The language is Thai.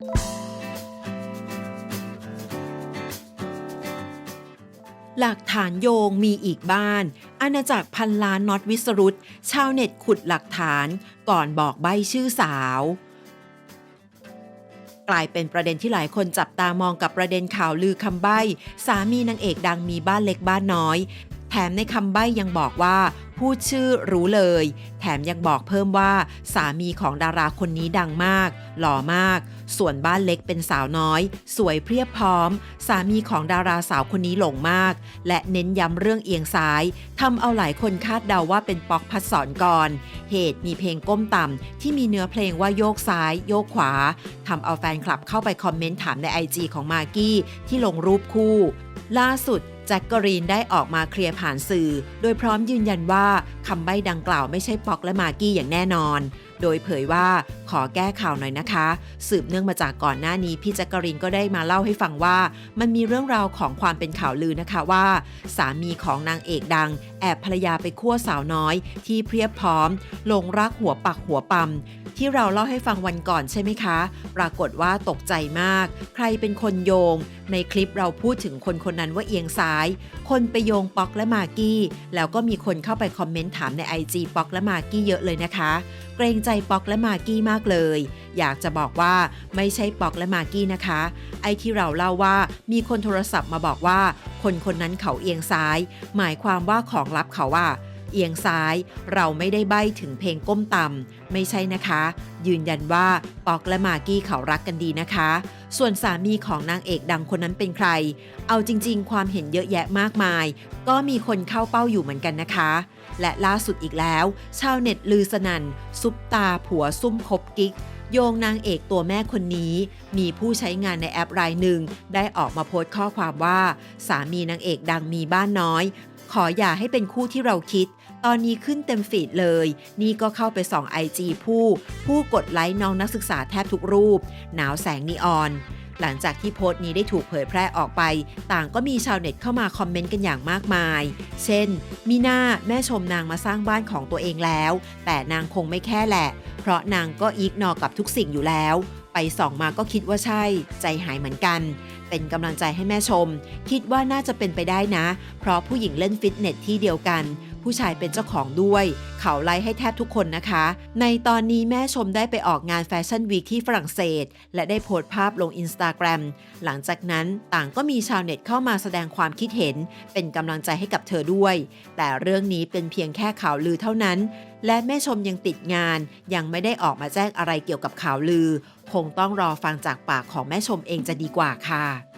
หลักฐานโยงมีอีกบ้าน อาณาจักรพันล้านน็อตวิสรุตชาวเน็ตขุดหลักฐานก่อนบอกใบชื่อสาว กลายเป็นประเด็นที่หลายคนจับตามองกับประเด็นข่าวลือคำใบ้ สามีนางเอกดังมีบ้านเล็กบ้านน้อย แถมในคำใบ้ยังบอกว่า พูดชื่อรู้เลย แถมยังบอกเพิ่มว่าสามีของดาราคนนี้ดังมาก หล่อมาก ส่วนบ้านเล็กเป็นสาวน้อย สวยเพรียบพร้อม สามีของดาราสาวคนนี้หลงมาก และเน้นย้ำเรื่องเอียงซ้ายทำเอาหลายคนคาดเดาว่าเป็นป๊อกพัดสอนก่อนเหตุมีเพลงก้มต่ำที่มีเนื้อเพลงว่าโยกซ้าย โยกขวาทำเอาแฟนคลับเข้าไปคอมเมนต์ถามใน IG ของมากกี้ที่ลงรูปคู่ ล่าสุด แจ็คกรีนได้ออกมาเคลียร์ผ่านสื่อ โดยพร้อมยืนยันว่า คำใบ้ดังกล่าวไม่ใช่ป๊อกและมากกี้อย่างแน่นอน โดยเผยว่าขอแก้ข่าวหน่อยนะคะ สืบเนื่องมาจากก่อนหน้านี้พี่แจ็คกรีนก็ได้มาเล่าให้ฟังว่า มันมีเรื่องราวของความเป็นข่าวลือนะคะว่า สามีของนางเอกดัง แอบภรรยาไปคั่วสาวน้อย ที่เพียบพร้อมหลงรักหัวปักหัวปั๊มที่เราเล่าให้ฟังวันก่อนใช่ไหมคะ ปรากฏว่าตกใจมาก ใครเป็นคนโยง ในคลิปเราพูดถึงคนคนนั้นว่าเอียงซ้าย คนไปโยงป๊อกและมากกี้ แล้วก็มีคนเข้าไปคอมเมนต์ถถามใน IG ป๊อกและมากกี้เยอะเลยนะคะ เกรงใจป๊อกและมากกี้มากเลย อยากจะบอกว่าไม่ใช่ป๊อกและมากกี้นะคะ ไอ้ที่เราเล่าว่ามีคนโทรศัพท์มาบอกว่า คนคนนั้นเขาเอียงซ้าย หมายความว่าของลับเขาว่า เอียงซ้าย เราไม่ได้ใบ้ถึงเพลงก้มต่ำไม่ใช่นะคะ ยืนยันว่าปอกและมากกี้เขารักกันดีนะคะ ส่วนสามีของนางเอกดังคนนั้นเป็นใคร เอาจริง ๆ ความเห็นเยอะแยะมากมาย ก็มีคนเข้าเป้าอยู่เหมือนกันนะคะ และล่าสุดอีกแล้ว ชาวเน็ตลือสนัน่นซุปตาผัวซุ่มคบกิ๊กโยงนางเอกตัวแม่คนนี้ มีผู้ใช้งานในแอปรายหนึ่ง ได้ออกมาโพสต์ข้อความว่า สามีนางเอกดังมีบ้านน้อย ขออย่าให้เป็นคู่ที่เราคิด ตอนนี้ขึ้นเต็มฟีดเลย นี่ก็เข้าไปส่องไอจีผู้ ผู้กดไลค์น้องนักศึกษาแทบทุกรูป หนาวแสงนีออน หลังจากที่โพสต์นี้ได้ถูกเผยแพร่ออกไป ต่างก็มีชาวเน็ตเข้ามาคอมเมนต์กันอย่างมากมาย เช่น มีหน้าแม่ชมนางมาสร้างบ้านของตัวเองแล้ว แต่นางคงไม่แค่แหละ เพราะนางก็อีกนอกับทุกสิ่งอยู่แล้ว ไปส่องมาก็คิดว่าใช่ ใจหายเหมือนกัน เป็นกำลังใจให้แม่ชม คิดว่าน่าจะเป็นไปได้นะ เพราะผู้หญิงเล่นฟิตเนสที่เดียวกัน ผู้ชายเป็นเจ้าของด้วย เขาไลค์ให้แทบทุกคนนะคะ ในตอนนี้แม่ชมได้ไปออกงานแฟชั่นวีคที่ฝรั่งเศส และได้โพสต์ภาพลงอินสตาแกรมหลังจากนั้นต่างก็มีชาวเน็ตเข้ามาแสดงความคิดเห็น เป็นกำลังใจให้กับเธอด้วย แต่เรื่องนี้เป็นเพียงแค่ข่าวลือเท่านั้น และแม่ชมยังติดงาน ยังไม่ได้ออกมาแจ้งอะไรเกี่ยวกับข่าวลือ คงต้องรอฟังจากปากของแม่ชมเองจะดีกว่าค่ะ